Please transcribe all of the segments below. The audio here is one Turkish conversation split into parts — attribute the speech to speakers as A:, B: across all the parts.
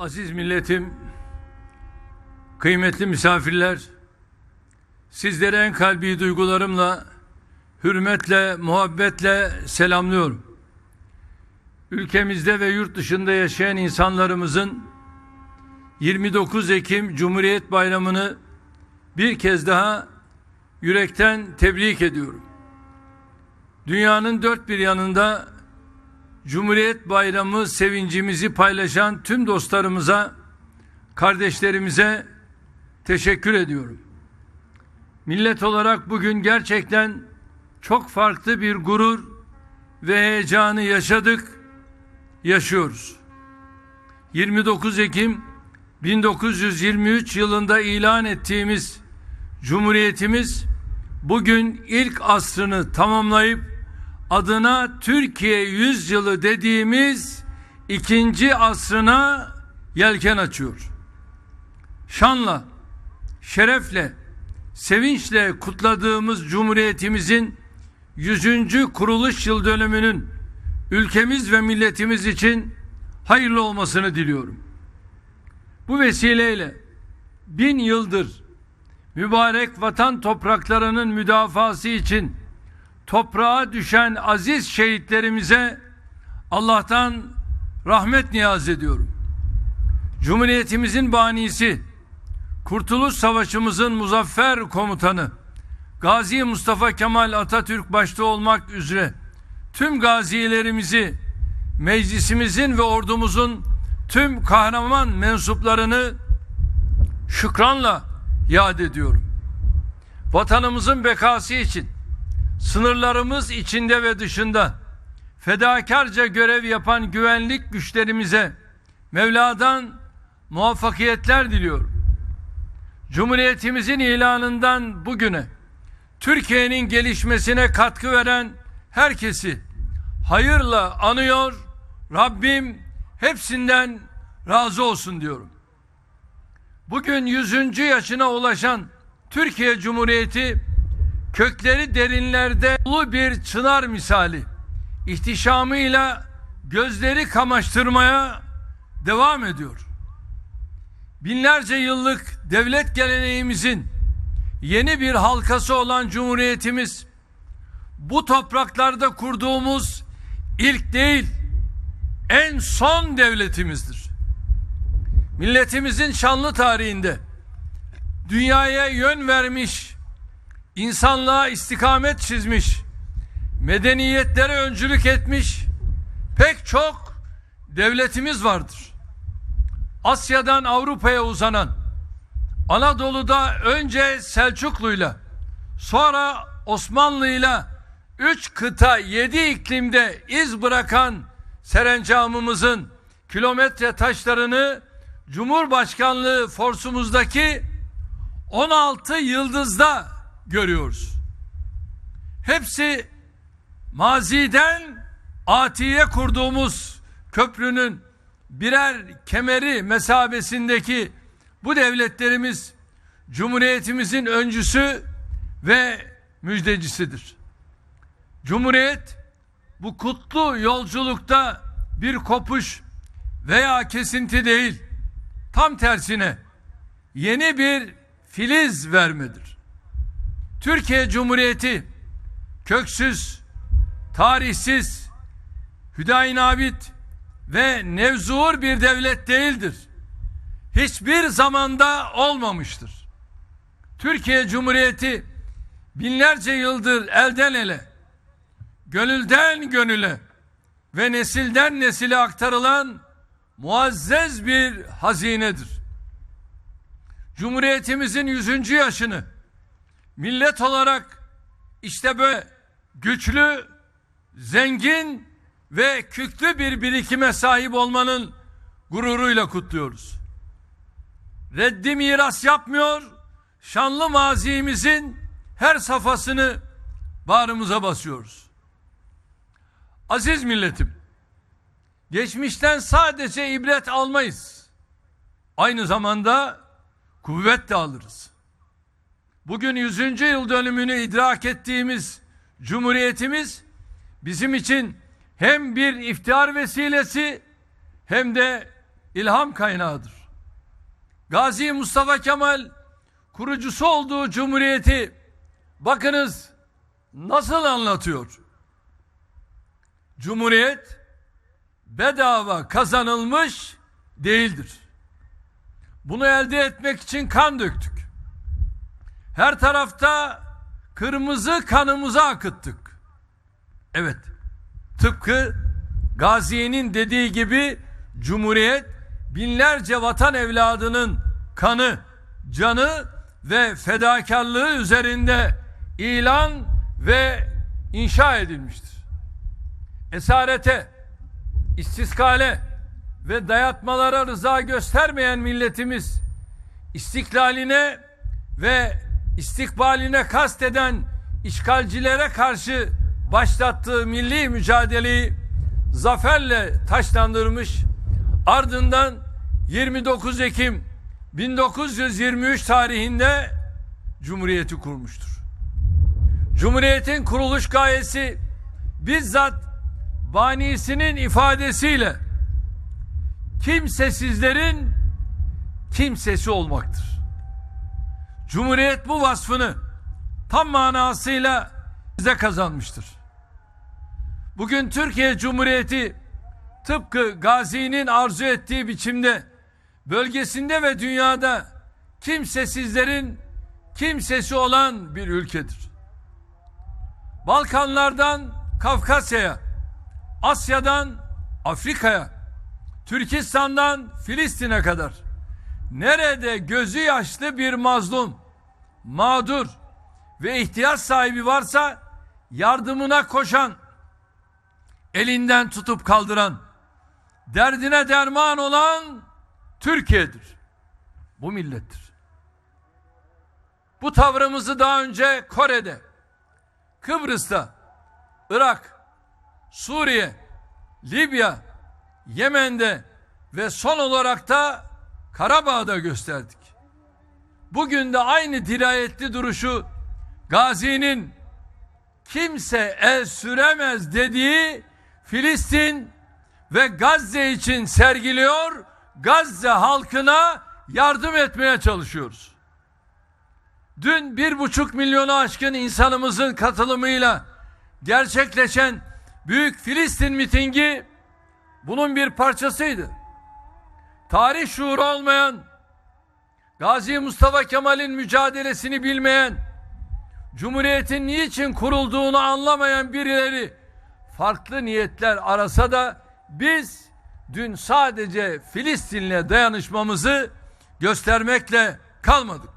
A: Aziz milletim, kıymetli misafirler, sizlere en kalbi duygularımla, hürmetle, muhabbetle selamlıyorum. Ülkemizde ve yurt dışında yaşayan insanlarımızın 29 Ekim Cumhuriyet Bayramı'nı bir kez daha yürekten tebrik ediyorum. Dünyanın dört bir yanında Cumhuriyet Bayramı sevincimizi paylaşan tüm dostlarımıza, kardeşlerimize teşekkür ediyorum. Millet olarak bugün gerçekten çok farklı bir gurur ve heyecanı yaşadık, yaşıyoruz. 29 Ekim 1923 yılında ilan ettiğimiz Cumhuriyetimiz bugün ilk asrını tamamlayıp adına Türkiye yüzyılı dediğimiz ikinci asrına yelken açıyor. Şanla, şerefle, sevinçle kutladığımız Cumhuriyetimizin 100. kuruluş yıl dönümünün ülkemiz ve milletimiz için hayırlı olmasını diliyorum. Bu vesileyle bin yıldır mübarek vatan topraklarının müdafası için toprağa düşen aziz şehitlerimize Allah'tan rahmet niyaz ediyorum. Cumhuriyetimizin banisi, Kurtuluş Savaşımızın muzaffer komutanı, Gazi Mustafa Kemal Atatürk başta olmak üzere tüm gazilerimizi, meclisimizin ve ordumuzun tüm kahraman mensuplarını şükranla yad ediyorum. Vatanımızın bekası için sınırlarımız içinde ve dışında fedakarca görev yapan güvenlik güçlerimize Mevla'dan muvaffakiyetler diliyorum. Cumhuriyetimizin ilanından bugüne Türkiye'nin gelişmesine katkı veren herkesi hayırla anıyor. Rabbim hepsinden razı olsun diyorum. Bugün 100. yaşına ulaşan Türkiye Cumhuriyeti kökleri derinlerde ulu bir çınar misali ihtişamıyla gözleri kamaştırmaya devam ediyor. Binlerce yıllık devlet geleneğimizin yeni bir halkası olan Cumhuriyetimiz bu topraklarda kurduğumuz ilk değil en son devletimizdir. Milletimizin şanlı tarihinde dünyaya yön vermiş insanlığa istikamet çizmiş, medeniyetlere öncülük etmiş pek çok devletimiz vardır. Asya'dan Avrupa'ya uzanan, Anadolu'da önce Selçuklu'yla, sonra Osmanlı'yla üç kıta yedi iklimde iz bırakan serencamımızın kilometre taşlarını Cumhurbaşkanlığı forsumuzdaki 16 yıldızda görüyoruz. Hepsi maziden atiye kurduğumuz köprünün birer kemeri mesabesindeki bu devletlerimiz Cumhuriyetimizin öncüsü ve müjdecisidir. Cumhuriyet bu kutlu yolculukta bir kopuş veya kesinti değil, tam tersine yeni bir filiz vermedir. Türkiye Cumhuriyeti köksüz, tarihsiz, hüdayinabit ve nevzuur bir devlet değildir. Hiçbir zamanda olmamıştır. Türkiye Cumhuriyeti binlerce yıldır elden ele, gönülden gönüle ve nesilden nesile aktarılan muazzez bir hazinedir. Cumhuriyetimizin yüzüncü yaşını millet olarak işte böyle güçlü, zengin ve köklü bir birikime sahip olmanın gururuyla kutluyoruz. Reddi miras yapmıyor, şanlı mazimizin her safhasını bağrımıza basıyoruz. Aziz milletim, geçmişten sadece ibret almayız. Aynı zamanda kuvvet de alırız. Bugün 100. yıl dönümünü idrak ettiğimiz Cumhuriyetimiz bizim için hem bir iftihar vesilesi hem de ilham kaynağıdır. Gazi Mustafa Kemal kurucusu olduğu cumhuriyeti bakınız nasıl anlatıyor. Cumhuriyet bedava kazanılmış değildir. Bunu elde etmek için kan döktük. Her tarafta kırmızı kanımızı akıttık. Evet. Tıpkı Gazi'nin dediği gibi Cumhuriyet binlerce vatan evladının kanı, canı ve fedakarlığı üzerinde ilan ve inşa edilmiştir. Esarete, istiskale ve dayatmalara rıza göstermeyen milletimiz istiklaline ve istikbaline kasteden işgalcilere karşı başlattığı milli mücadeleyi zaferle taşlandırmış ardından 29 Ekim 1923 tarihinde Cumhuriyeti kurmuştur. Cumhuriyetin kuruluş gayesi bizzat banisinin ifadesiyle kimsesizlerin kimsesi olmaktır. Cumhuriyet bu vasfını tam manasıyla bize kazanmıştır. Bugün Türkiye Cumhuriyeti tıpkı Gazi'nin arzu ettiği biçimde bölgesinde ve dünyada kimsesizlerin kimsesi olan bir ülkedir. Balkanlardan Kafkasya'ya, Asya'dan Afrika'ya, Türkistan'dan Filistin'e kadar nerede gözü yaşlı bir mazlum, mağdur ve ihtiyaç sahibi varsa yardımına koşan, elinden tutup kaldıran, derdine derman olan Türkiye'dir. Bu millettir. Bu tavrımızı daha önce Kore'de, Kıbrıs'ta, Irak, Suriye, Libya, Yemen'de ve son olarak da Karabağ'da gösterdik. Bugün de aynı dirayetli duruşu Gazi'nin kimse el süremez dediği Filistin ve Gazze için sergiliyor. Gazze halkına yardım etmeye çalışıyoruz. Dün bir buçuk milyonu aşkın insanımızın katılımıyla gerçekleşen Büyük Filistin mitingi bunun bir parçasıydı. Tarih şuuru olmayan, Gazi Mustafa Kemal'in mücadelesini bilmeyen, Cumhuriyetin niçin kurulduğunu anlamayan birileri farklı niyetler arasa da biz dün sadece Filistin'le dayanışmamızı göstermekle kalmadık.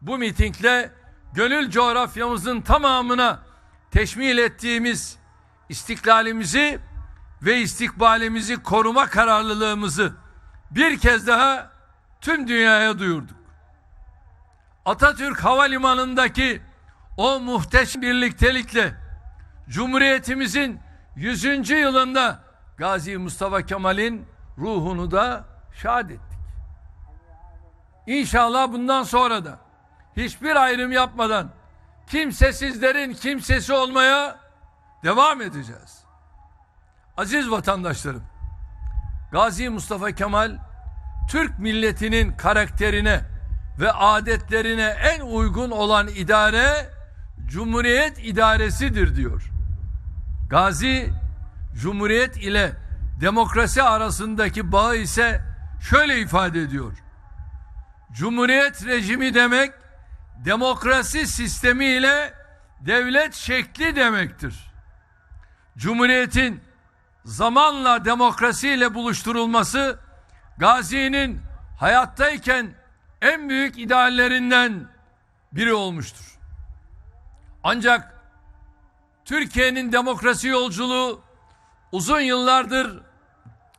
A: Bu mitingle gönül coğrafyamızın tamamına teşmil ettiğimiz istiklalimizi ve istikbalimizi koruma kararlılığımızı bir kez daha tüm dünyaya duyurduk. Atatürk Havalimanı'ndaki o muhteşem birliktelikle Cumhuriyetimizin 100. yılında Gazi Mustafa Kemal'in ruhunu da şad ettik. İnşallah bundan sonra da hiçbir ayrım yapmadan kimsesizlerin kimsesi olmaya devam edeceğiz. Aziz vatandaşlarım, Gazi Mustafa Kemal Türk milletinin karakterine ve adetlerine en uygun olan idare Cumhuriyet idaresidir diyor. Gazi Cumhuriyet ile demokrasi arasındaki bağı ise şöyle ifade ediyor. Cumhuriyet rejimi demek demokrasi sistemi ile devlet şekli demektir. Cumhuriyetin zamanla demokrasiyle buluşturulması Gazi'nin hayattayken en büyük ideallerinden biri olmuştur. Ancak Türkiye'nin demokrasi yolculuğu uzun yıllardır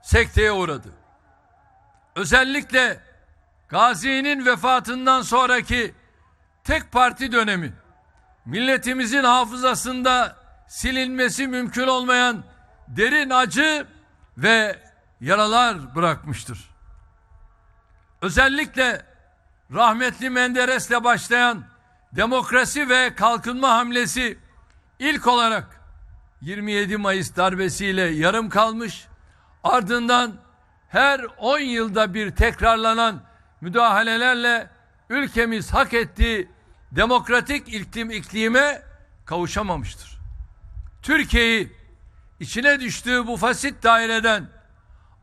A: sekteye uğradı. Özellikle Gazi'nin vefatından sonraki tek parti dönemi milletimizin hafızasında silinmesi mümkün olmayan derin acı ve yaralar bırakmıştır. Özellikle rahmetli Menderes'le başlayan demokrasi ve kalkınma hamlesi ilk olarak 27 Mayıs darbesiyle yarım kalmış, ardından her 10 yılda bir tekrarlanan müdahalelerle ülkemiz hak ettiği demokratik iklim iklime kavuşamamıştır. Türkiye'yi içine düştüğü bu fasit daireden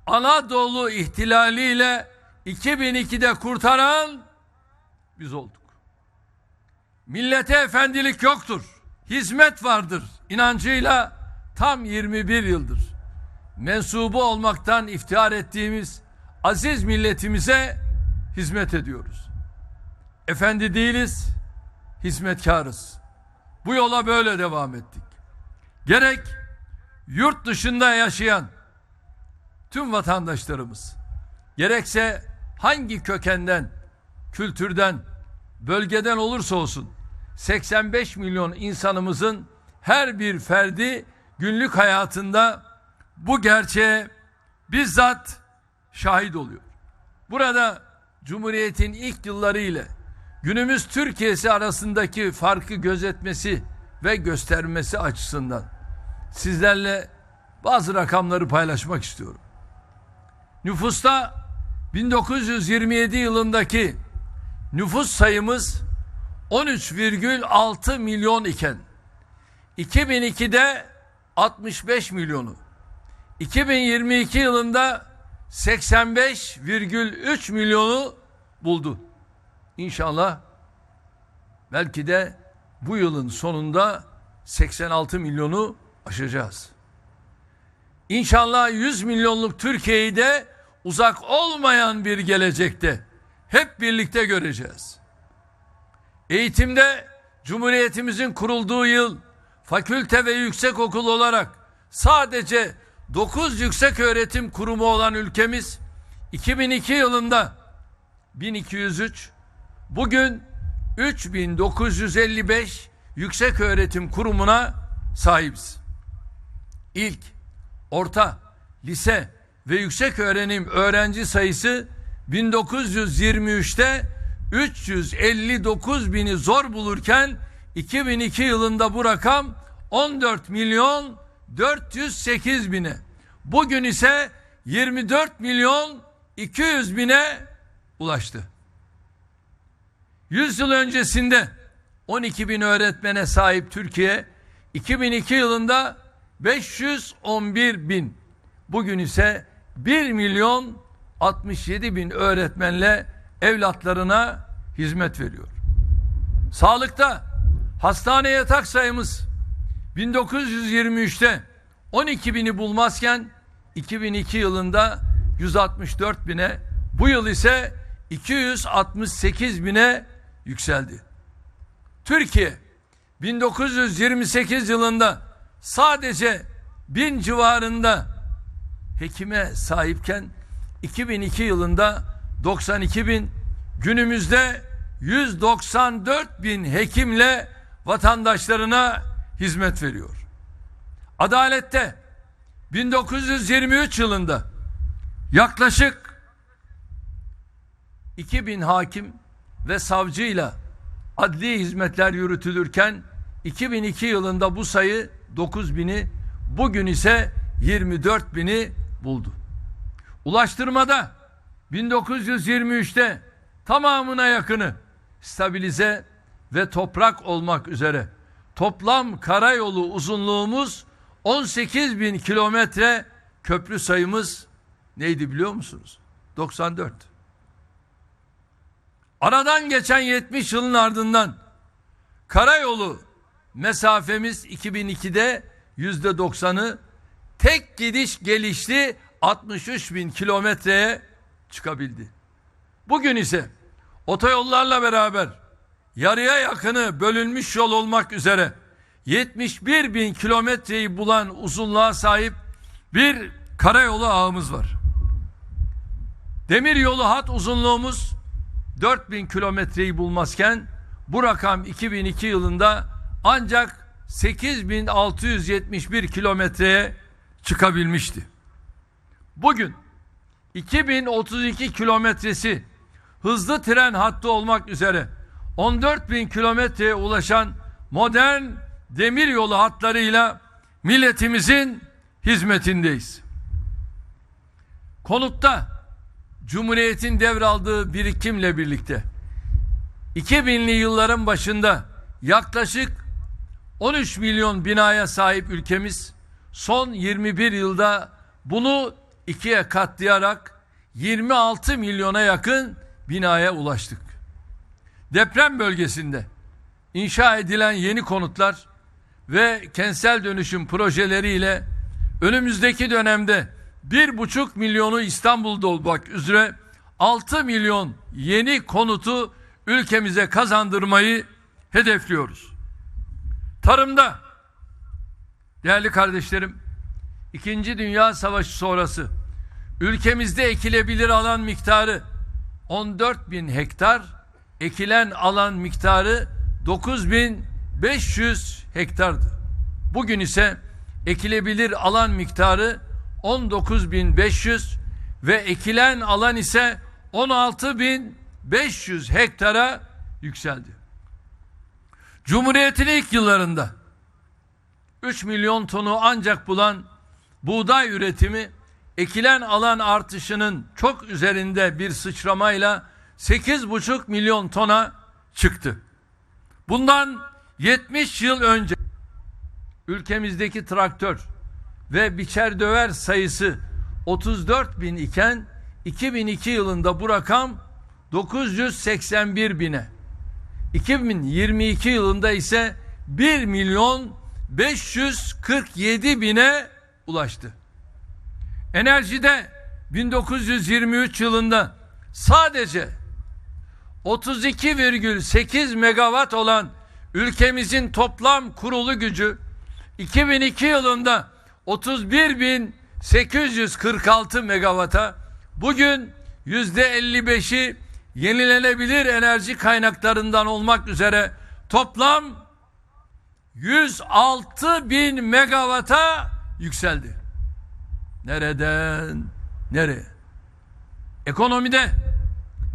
A: Anadolu ihtilaliyle 2002'de kurtaran biz olduk. Millete efendilik yoktur. Hizmet vardır. inancıyla tam 21 yıldır mensubu olmaktan iftihar ettiğimiz aziz milletimize hizmet ediyoruz. Efendi değiliz, hizmetkarız. Bu yola böyle devam ettik. Gerek yurt dışında yaşayan tüm vatandaşlarımız gerekse hangi kökenden, kültürden, bölgeden olursa olsun 85 milyon insanımızın her bir ferdi günlük hayatında bu gerçeğe bizzat şahit oluyor. Burada Cumhuriyet'in ilk yılları ile günümüz Türkiye'si arasındaki farkı gözetmesi ve göstermesi açısından sizlerle bazı rakamları paylaşmak istiyorum. Nüfusta 1927 yılındaki nüfus sayımız 13,6 milyon iken 2002'de 65 milyonu 2022 yılında 85,3 milyonu buldu. İnşallah belki de bu yılın sonunda 86 milyonu aşacağız. İnşallah 100 milyonluk Türkiye'yi de uzak olmayan bir gelecekte hep birlikte göreceğiz. Eğitimde Cumhuriyetimizin kurulduğu yıl fakülte ve yüksekokul olarak sadece 9 yüksek öğretim kurumu olan ülkemiz 2002 yılında 1203 bugün 3955 yüksek öğretim kurumuna sahibiz. İlk, orta, lise ve yüksek öğrenim öğrenci sayısı 1923'te 359 bini zor bulurken 2002 yılında bu rakam 14 milyon 408 bine. Bugün ise 24 milyon 200 bine ulaştı. 100 yıl öncesinde 12 bin öğretmene sahip Türkiye 2002 yılında 511 bin. Bugün ise 1 milyon 67 bin öğretmenle evlatlarına hizmet veriyor. Sağlıkta hastane yatak sayımız 1923'te 12 bini bulmazken 2002 yılında 164 bine bu yıl ise 268 bine yükseldi. Türkiye 1928 yılında sadece bin civarında hekime sahipken 2002 yılında 92 bin günümüzde 194 bin hekimle vatandaşlarına hizmet veriyor. Adalette 1923 yılında yaklaşık 2000 hakim ve savcıyla adli hizmetler yürütülürken 2002 yılında bu sayı 9000'i bugün ise 24 bini buldu. Ulaştırmada 1923'te tamamına yakını stabilize ve toprak olmak üzere toplam karayolu uzunluğumuz 18 bin kilometre köprü sayımız neydi biliyor musunuz? 94. Aradan geçen 70 yılın ardından karayolu mesafemiz 2002'de yüzde 90'ı tek gidiş gelişli 63 bin kilometreye çıkabildi. Bugün ise otoyollarla beraber yarıya yakını bölünmüş yol olmak üzere 71 bin kilometreyi bulan uzunluğa sahip bir karayolu ağımız var. Demir yolu hat uzunluğumuz 4000 kilometreyi bulmazken bu rakam 2002 yılında ancak 8671 kilometreye çıkabilmişti. Bugün 2032 kilometresi hızlı tren hattı olmak üzere 14 bin kilometreye ulaşan modern demir yolu hatlarıyla milletimizin hizmetindeyiz. Konutta Cumhuriyet'in devraldığı birikimle birlikte 2000'li yılların başında yaklaşık 13 milyon binaya sahip ülkemiz son 21 yılda bunu ikiye katlayarak 26 milyona yakın binaya ulaştık. Deprem bölgesinde inşa edilen yeni konutlar ve kentsel dönüşüm projeleriyle önümüzdeki dönemde bir buçuk milyonu İstanbul'da olmak üzere 6 milyon yeni konutu ülkemize kazandırmayı hedefliyoruz. Tarımda değerli kardeşlerim İkinci Dünya Savaşı sonrası ülkemizde ekilebilir alan miktarı 14 bin hektar, ekilen alan miktarı 9500 hektardı. Bugün ise ekilebilir alan miktarı 19500 ve ekilen alan ise 16500 hektara yükseldi. Cumhuriyetin ilk yıllarında 3 milyon tonu ancak bulan buğday üretimi ekilen alan artışının çok üzerinde bir sıçramayla 8,5 milyon tona çıktı. Bundan 70 yıl önce ülkemizdeki traktör ve biçer döver sayısı 34 bin iken 2002 yılında bu rakam 981 bine 2022 yılında ise 1 milyon 547 bine ulaştı. Enerjide 1923 yılında sadece 32,8 megawatt olan ülkemizin toplam kurulu gücü 2002 yılında 31.846 megawata bugün yüzde 55'i yenilenebilir enerji kaynaklarından olmak üzere toplam 106 bin megawata yükseldi. Nereden nereye? Ekonomide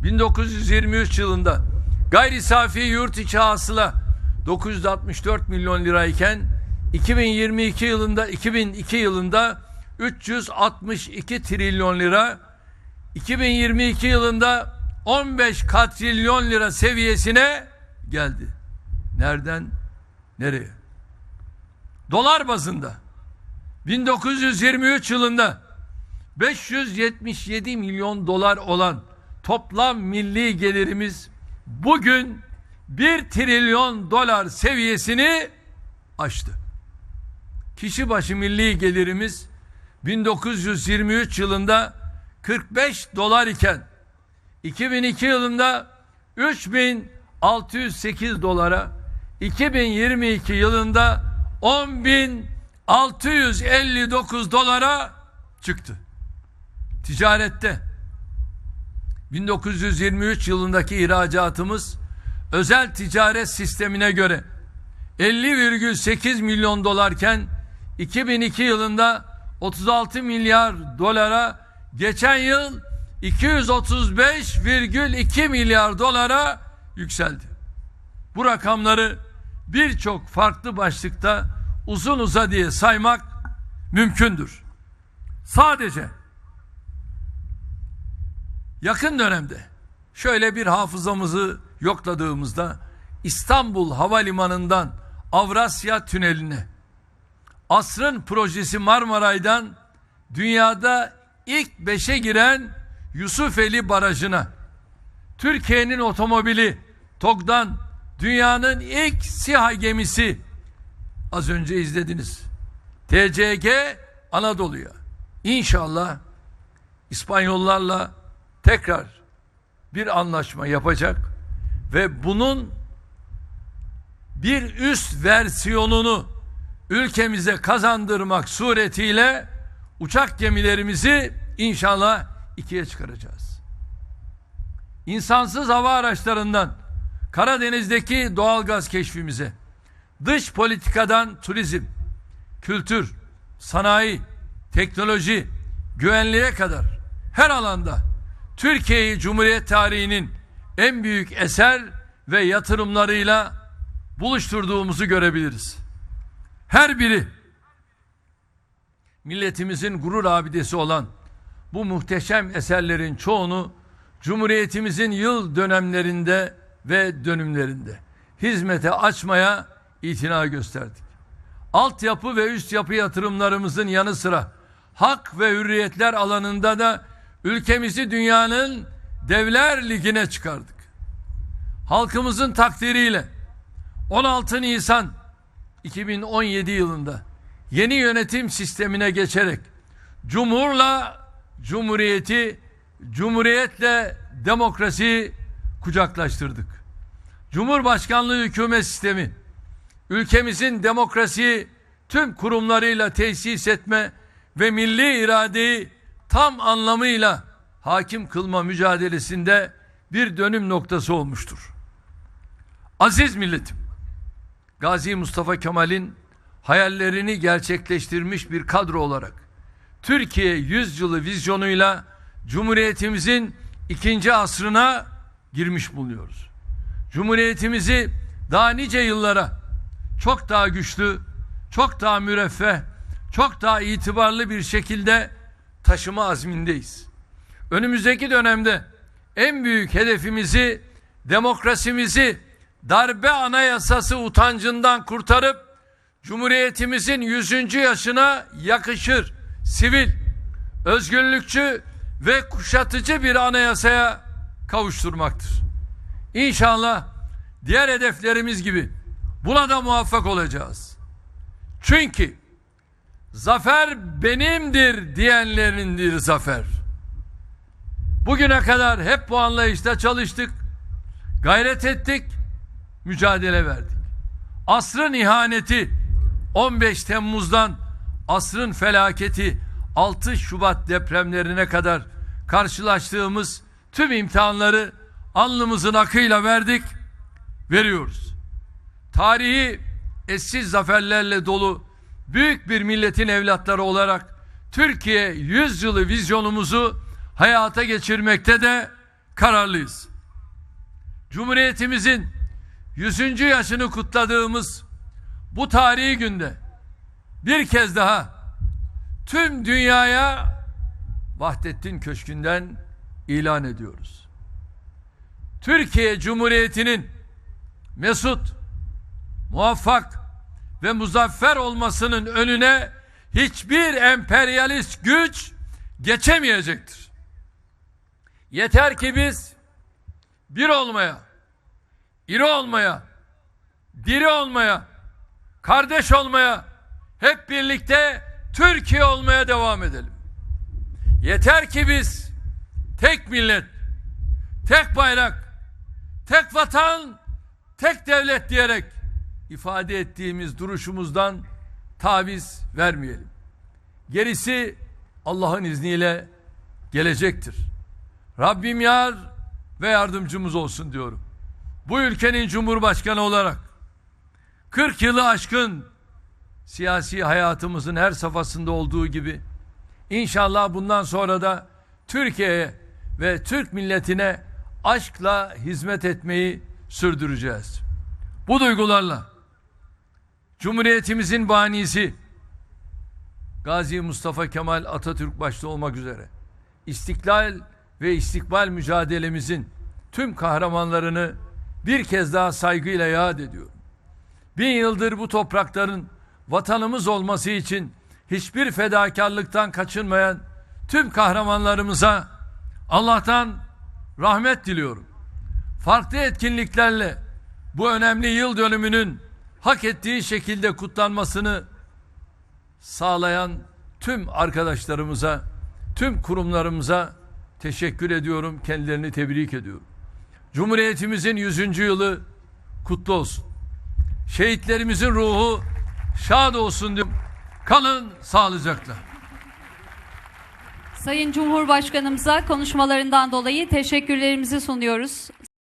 A: 1923 yılında gayri safi yurt içi hasıla 964 milyon lirayken 2022 yılında 2002 yılında 362 trilyon lira 2022 yılında 15 katrilyon lira seviyesine geldi. Nereden nereye? Dolar bazında 1923 yılında 577 milyon dolar olan toplam milli gelirimiz bugün 1 trilyon dolar seviyesini aştı. Kişi başı milli gelirimiz 1923 yılında 45 dolar iken 2002 yılında 3608 dolara 2022 yılında 10.659 dolara çıktı. Ticarette 1923 yılındaki ihracatımız özel ticaret sistemine göre 50,8 milyon dolarken 2002 yılında 36 milyar dolara geçen yıl 235,2 milyar dolara yükseldi. Bu rakamları birçok farklı başlıkta uzun uza diye saymak mümkündür. Sadece yakın dönemde şöyle bir hafızamızı yokladığımızda İstanbul Havalimanı'ndan Avrasya Tüneli'ne asrın projesi Marmaray'dan dünyada ilk beşe giren Yusufeli Barajı'na Türkiye'nin otomobili TOG'dan dünyanın ilk SİHA gemisi az önce izlediniz. TCG Anadolu'ya. İnşallah İspanyollarla tekrar bir anlaşma yapacak ve bunun bir üst versiyonunu ülkemize kazandırmak suretiyle uçak gemilerimizi inşallah ikiye çıkaracağız. İnsansız hava araçlarından Karadeniz'deki doğalgaz keşfimize, dış politikadan turizm, kültür, sanayi, teknoloji, güvenliğe kadar her alanda Türkiye'yi Cumhuriyet tarihinin en büyük eser ve yatırımlarıyla buluşturduğumuzu görebiliriz. Her biri milletimizin gurur abidesi olan bu muhteşem eserlerin çoğunu Cumhuriyetimizin yıl dönemlerinde ve dönümlerinde hizmete açmaya itina gösterdik. Altyapı ve üst yapı yatırımlarımızın yanı sıra hak ve hürriyetler alanında da ülkemizi dünyanın devler ligine çıkardık. Halkımızın takdiriyle 16 Nisan 2017 yılında yeni yönetim sistemine geçerek Cumhurla Cumhuriyeti, Cumhuriyetle demokrasiyi kucaklaştırdık. Cumhurbaşkanlığı hükümet sistemi ülkemizin demokrasiyi tüm kurumlarıyla tesis etme ve milli iradeyi tam anlamıyla hakim kılma mücadelesinde bir dönüm noktası olmuştur. Aziz milletim, Gazi Mustafa Kemal'in hayallerini gerçekleştirmiş bir kadro olarak Türkiye yüzyılı vizyonuyla Cumhuriyetimizin ikinci asrına girmiş bulunuyoruz. Cumhuriyetimizi daha nice yıllara çok daha güçlü, çok daha müreffeh, çok daha itibarlı bir şekilde taşıma azmindeyiz. Önümüzdeki dönemde en büyük hedefimizi demokrasimizi darbe anayasası utancından kurtarıp Cumhuriyetimizin 100. yaşına yakışır sivil, özgürlükçü ve kuşatıcı bir anayasaya kavuşturmaktır. İnşallah diğer hedeflerimiz gibi buna da muvaffak olacağız. Çünkü zafer benimdir diyenlerindir zafer. Bugüne kadar hep bu anlayışta çalıştık, gayret ettik, mücadele verdik. Asrın ihaneti 15 Temmuz'dan asrın felaketi 6 Şubat depremlerine kadar karşılaştığımız tüm imtihanları alnımızın akıyla verdik, veriyoruz. Tarihi eşsiz zaferlerle dolu büyük bir milletin evlatları olarak Türkiye yüzyılı vizyonumuzu hayata geçirmekte de kararlıyız. Cumhuriyetimizin 100. yaşını kutladığımız bu tarihi günde bir kez daha tüm dünyaya Vahdettin Köşkü'nden ilan ediyoruz. Türkiye Cumhuriyeti'nin mesut, muvaffak ve muzaffer olmasının önüne hiçbir emperyalist güç geçemeyecektir. Yeter ki biz bir olmaya, iri olmaya, diri olmaya, kardeş olmaya, hep birlikte Türkiye olmaya devam edelim. Yeter ki biz tek millet, tek bayrak, tek vatan, tek devlet diyerek ifade ettiğimiz duruşumuzdan taviz vermeyelim. Gerisi Allah'ın izniyle gelecektir. Rabbim yar ve yardımcımız olsun diyorum. Bu ülkenin cumhurbaşkanı olarak 40 yılı aşkın siyasi hayatımızın her safhasında olduğu gibi inşallah bundan sonra da Türkiye'ye ve Türk milletine aşkla hizmet etmeyi sürdüreceğiz. Bu duygularla Cumhuriyetimizin banisi Gazi Mustafa Kemal Atatürk başta olmak üzere istiklal ve istikbal mücadelemizin tüm kahramanlarını bir kez daha saygıyla yad ediyorum. Bin yıldır bu toprakların vatanımız olması için hiçbir fedakarlıktan kaçınmayan tüm kahramanlarımıza Allah'tan rahmet diliyorum. Farklı etkinliklerle bu önemli yıl dönümünün hak ettiği şekilde kutlanmasını sağlayan tüm arkadaşlarımıza, tüm kurumlarımıza teşekkür ediyorum. Kendilerini tebrik ediyorum. Cumhuriyetimizin 100. yılı kutlu olsun. Şehitlerimizin ruhu şad olsun diyorum. Kalın sağlıcakla.
B: Sayın Cumhurbaşkanımıza konuşmalarından dolayı teşekkürlerimizi sunuyoruz.